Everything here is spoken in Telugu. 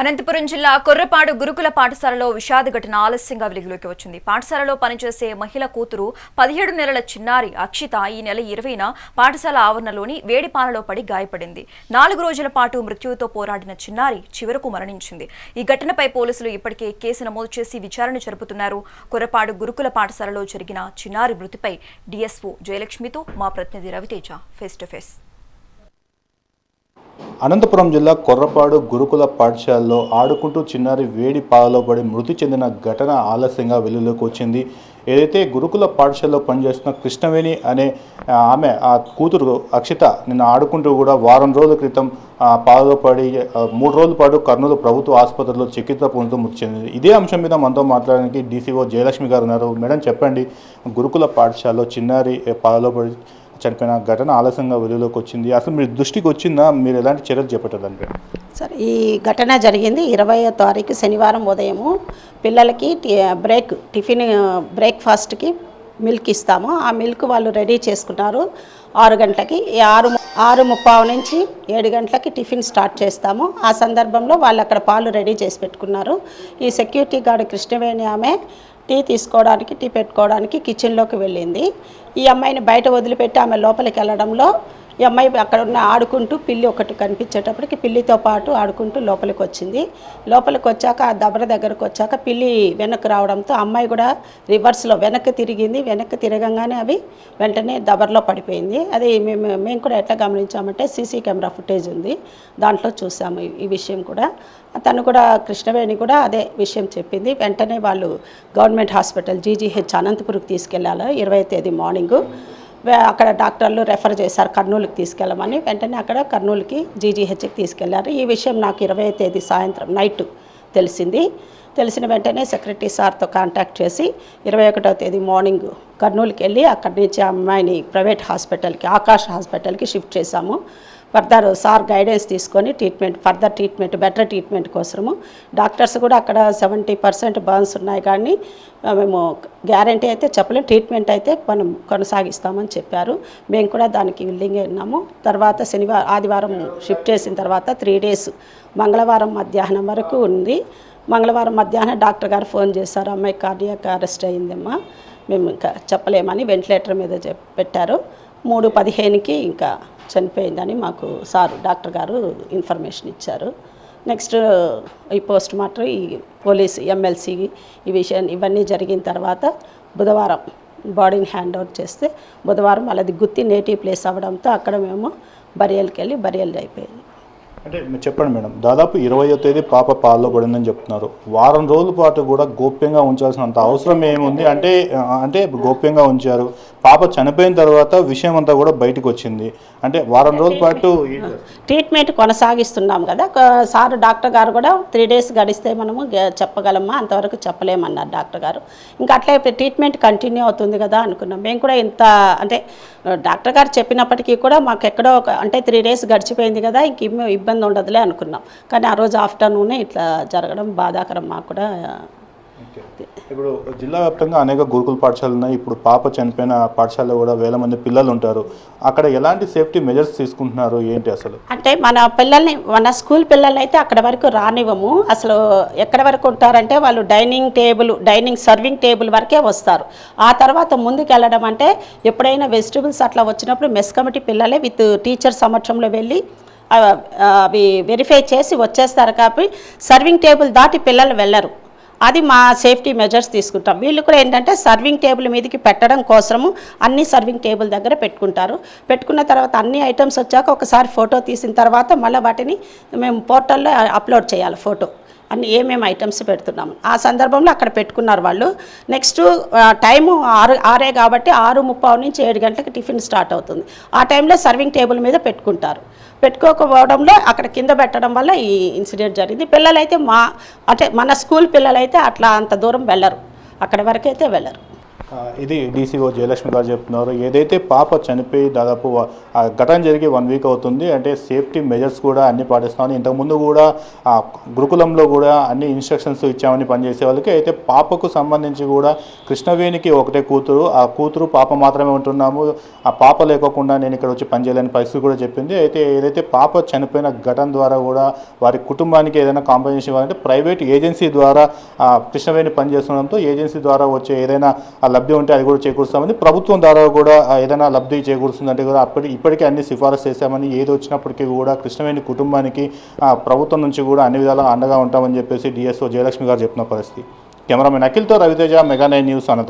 అనంతపురం జిల్లా కొర్రపాడు గురుకుల పాఠశాలలో విషాద ఘటన ఆలస్యంగా వెలుగులోకి వచ్చింది. పాఠశాలలో పనిచేసే మహిళ కూతురు పదిహేడు నెలల చిన్నారి అక్షిత ఈ నెల ఇరవైన పాఠశాల ఆవరణలోని వేడిపాలలో పడి గాయపడింది. నాలుగు రోజుల పాటు మృత్యువుతో పోరాడిన చిన్నారి చివరకు మరణించింది. ఈ ఘటనపై పోలీసులు ఇప్పటికే కేసు నమోదు చేసి విచారణ జరుపుతున్నారు. కొర్రపాడు గురుకుల పాఠశాలలో జరిగిన చిన్నారి మృతిపై డీఎస్ఓ జయలక్ష్మితో మా ప్రతినిధి Raviteja face to face. Anantapuram జిల్లా కొర్రపాడు గురుకుల పాఠశాలలో ఆడుకుంటూ చిన్నారి వేడి పాలలో పడి మృతి చెందిన ఘటన ఆలస్యంగా వెలుగులోకి వచ్చింది. ఏదైతే గురుకుల పాఠశాలలో పనిచేస్తున్న కృష్ణవేణి అనే ఆమె ఆ కూతురు అక్షిత నిన్న ఆడుకుంటూ కూడా వారం రోజుల క్రితం పాలలో పడి మూడు రోజుల పాటు కర్నూలు ప్రభుత్వ ఆసుపత్రిలో చికిత్స పొందుతూ మృతి చెందింది. ఇదే అంశం మీద మనతో మాట్లాడడానికి డీసీఓ జయలక్ష్మి గారు ఉన్నారు. మేడం చెప్పండి. గురుకుల పాఠశాలలో చిన్నారి పాలలో పడి చనిపోయిన ఘటన ఆలస్యంగా వెలుగులోకి వచ్చింది. అసలు మీరు దృష్టికి వచ్చిందా? మీరు ఎలాంటి చర్యలు చేపట్టారంటే సార్ ఈ ఘటన జరిగింది ఇరవై తారీఖు శనివారం ఉదయము పిల్లలకి బ్రేక్ టిఫిన్ బ్రేక్ఫాస్ట్కి మిల్క్ ఇస్తాము. ఆ మిల్క్ వాళ్ళు రెడీ చేసుకున్నారు ఆరు గంటలకి ఆరు ఆరు ముప్పావు నుంచి ఏడు గంటలకి టిఫిన్ స్టార్ట్ చేస్తాము. ఆ సందర్భంలో వాళ్ళు అక్కడ పాలు రెడీ చేసి పెట్టుకున్నారు. ఈ సెక్యూరిటీ గార్డు కృష్ణవేణి ఆమె టీ తీసుకోవడానికి టీ పెట్టుకోవడానికి కిచెన్లోకి వెళ్ళింది. ఈ అమ్మాయిని బయట వదిలిపెట్టి ఆమె లోపలికి వెళ్ళడంలో ఈ అమ్మాయి అక్కడ ఉన్న ఆడుకుంటూ పిల్లి ఒకటి కనిపించేటప్పటికి పిల్లితో పాటు ఆడుకుంటూ లోపలికి వచ్చింది. లోపలికి వచ్చాక ఆ దబర దగ్గరకు వచ్చాక పిల్లి వెనక్కి రావడంతో అమ్మాయి కూడా రివర్స్లో వెనక్కి తిరిగింది. వెనక్కి తిరగంగానే అవి వెంటనే దబర్లో పడిపోయింది. అది మేము మేము కూడా ఎట్లా గమనించామంటే సీసీ కెమెరా ఫుటేజ్ ఉంది. దాంట్లో చూసాము ఈ- విషయం కూడా. తను కూడా కృష్ణవేణి కూడా అదే విషయం చెప్పింది. వెంటనే వాళ్ళు గవర్నమెంట్ హాస్పిటల్ జీజీహెచ్ అనంతపురికి తీసుకెళ్ళాలి? ఇరవై తేదీ మార్నింగు. అక్కడ డాక్టర్లు రెఫర్ చేశారు కర్నూలుకి తీసుకెళ్ళమని. వెంటనే అక్కడ కర్నూలుకి జీజీహెచ్కి తీసుకెళ్ళారు ఈ విషయం నాకు ఇరవై తేదీ సాయంత్రం నైట్ తెలిసింది. తెలిసిన వెంటనే సెక్రటరీ సార్తో కాంటాక్ట్ చేసి ఇరవై ఒకటో తేదీ మార్నింగ్ కర్నూలుకి వెళ్ళి అక్కడి నుంచి అమ్మాయిని ప్రైవేట్ హాస్పిటల్కి ఆకాష్ హాస్పిటల్కి షిఫ్ట్ చేశాము. ఫర్దర్ సార్ గైడెన్స్ తీసుకొని treatment further treatment better treatment కోసము. డాక్టర్స్ కూడా అక్కడ సెవెంటీ పర్సెంట్ బర్న్స్ ఉన్నాయి కానీ మేము గ్యారంటీ అయితే చెప్పలేము ట్రీట్మెంట్ అయితే మనం కొనసాగిస్తామని చెప్పారు. మేము కూడా దానికి విల్లింగ్ ఉన్నాము తర్వాత శనివారం ఆదివారం షిఫ్ట్ చేసిన తర్వాత త్రీ డేస్ మంగళవారం మధ్యాహ్నం వరకు ఉంది. మంగళవారం మధ్యాహ్నం డాక్టర్ గారు ఫోన్ చేశారు. అమ్మాయి కార్డియాక్ అరెస్ట్ అయిందమ్మా. మేము ఇంకా చెప్పలేమని వెంటిలేటర్ మీద చెప్ పెట్టారు. మూడు పదిహేనుకి ఇంకా చనిపోయిందని మాకు సారు డాక్టర్ గారు ఇన్ఫర్మేషన్ ఇచ్చారు. నెక్స్ట్ ఈ పోస్ట్ మార్టం ఈ పోలీస్ ఎమ్మెల్సీ ఈ విషయం ఇవన్నీ జరిగిన తర్వాత బుధవారం బాడీని హ్యాండ్ ఓవర్ చేస్తే బుధవారం వాళ్ళది గుత్తి నేటివ్ ప్లేస్ అవ్వడంతో అక్కడ మేము బరియల్కి వెళ్ళి బరియల్ అయిపోయింది అంటే చెప్పండి మేడం దాదాపు ఇరవయో తేదీ పాప పాల్లో పడిందని చెప్తున్నారు. వారం రోజుల పాటు కూడా గోప్యంగా ఉంచాల్సినంత అవసరం ఏముంది? అంటే అంటే గోప్యంగా ఉంచారు. పాప చనిపోయిన తర్వాత విషయం అంతా కూడా బయటకు వచ్చింది. అంటే వారం రోజుల పాటు ట్రీట్మెంట్ కొనసాగిస్తున్నాం కదా. సార్ డాక్టర్ గారు కూడా త్రీ డేస్ గడిస్తే మనము చెప్పగలమా? అంతవరకు చెప్పలేమన్నారు డాక్టర్ గారు. ఇంకా అట్లే ట్రీట్మెంట్ కంటిన్యూ అవుతుంది కదా అనుకున్నాం. మేము కూడా ఇంత అంటే డాక్టర్ గారు చెప్పినప్పటికీ కూడా మాకు ఎక్కడో ఒక అంటే త్రీ డేస్ గడిచిపోయింది కదా ఇంక ఇమ్మ- ఇబ్బంది ఉండదులే అనుకున్నాం. కానీ ఆ రోజు ఆఫ్టర్నూనే ఇట్లా జరగడం బాధాకరం మాకు కూడా ఇప్పుడు జిల్లా వ్యాప్తంగా అనేక గురుకుల పాఠశాలలు ఉన్నాయి. ఇప్పుడు పాప చనిపోయిన పాఠశాలలో కూడా వేల మంది పిల్లలు ఉంటారు. అక్కడ ఎలాంటి సేఫ్టీ మెజర్స్ తీసుకుంటున్నారు? ఏంటి అసలు? అంటే మన పిల్లల్ని మన స్కూల్ పిల్లల్ని అయితే అక్కడ వరకు రానివ్వము. అసలు ఎక్కడ వరకు ఉంటారంటే వాళ్ళు dining table dining serving table వరకే వస్తారు. ఆ తర్వాత ముందుకు వెళ్ళడం అంటే ఎప్పుడైనా వెజిటబుల్స్ అట్లా వచ్చినప్పుడు మెస్ కమిటీ పిల్లలే విత్ టీచర్ సమక్షంలో వెళ్ళి అవి వెరిఫై చేసి వచ్చేస్తారు కాబట్టి సర్వింగ్ టేబుల్ దాటి పిల్లలు వెళ్ళరు. అది మా సేఫ్టీ మెజర్స్ తీసుకుంటాం. వీళ్ళు కూడా ఏంటంటే సర్వింగ్ టేబుల్ మీదకి పెట్టడం కోసము అన్ని సర్వింగ్ టేబుల్ దగ్గర పెట్టుకుంటారు. పెట్టుకున్న తర్వాత అన్ని ఐటమ్స్ వచ్చాక ఒకసారి ఫోటో తీసిన తర్వాత మళ్ళీ వాటిని మేము పోర్టల్లో అప్లోడ్ చేయాలి ఫోటో. అన్ని ఏమేమి ఐటమ్స్ పెడుతున్నాము. ఆ సందర్భంలో అక్కడ పెట్టుకున్నారు వాళ్ళు. నెక్స్ట్ టైము ఆరు ఆరే కాబట్టి ఆరు ముప్పావు నుంచి ఏడు గంటలకు టిఫిన్ స్టార్ట్ అవుతుంది. ఆ టైంలో సర్వింగ్ టేబుల్ మీద పెట్టుకుంటారు. పెట్టుకోకపోవడంలో అక్కడ కింద పెట్టడం వల్ల ఈ ఇన్సిడెంట్ జరిగింది. పిల్లలైతే మా అంటే మన స్కూల్ పిల్లలైతే అట్లా అంత దూరం వెళ్ళరు. అక్కడ వరకైతే వెళ్ళరు. ఇది డీసీఓ జయలక్ష్మి గారు చెప్తున్నారు. ఏదైతే పాప చనిపోయి దాదాపు ఆ ఘటన జరిగి వన్ వీక్ అవుతుంది అంటే సేఫ్టీ మెజర్స్ కూడా అన్ని పాటిస్తున్నామని ఇంతకుముందు కూడా ఆ గురుకులంలో కూడా అన్ని ఇన్స్ట్రక్షన్స్ ఇచ్చామని పనిచేసే వాళ్ళకి అయితే పాపకు సంబంధించి కూడా కృష్ణవేణికి ఒకటే కూతురు. ఆ కూతురు పాప మాత్రమే ఉంటున్నాము. ఆ పాప లేకోకుండా నేను ఇక్కడ వచ్చి పనిచేయలేని పరిస్థితి కూడా చెప్పింది. అయితే ఏదైతే పాప చనిపోయిన ఘటన ద్వారా కూడా వారి కుటుంబానికి ఏదైనా కాంపెన్సేషన్ ఇవ్వాలంటే ప్రైవేట్ ఏజెన్సీ ద్వారా కృష్ణవేణి పనిచేస్తుండడంతో ఏజెన్సీ ద్వారా వచ్చే ఏదైనా లబ్ధి ఉంటే అది కూడా చేకూరుస్తామని ప్రభుత్వం ద్వారా కూడా ఏదైనా లబ్ధి చేకూరుస్తుందంటే కూడా అప్పటి ఇప్పటికే అన్ని సిఫారసు చేశామని ఏది వచ్చినప్పటికీ కూడా కృష్ణవేణి కుటుంబానికి ప్రభుత్వం నుంచి కూడా అన్ని విధాలా అండగా ఉంటామని చెప్పేసి డిఎస్ఓ జయలక్ష్మి గారు చెప్పిన పరిస్థితి. Cameraman అఖిల్తో Raviteja mega nine news Anantapuram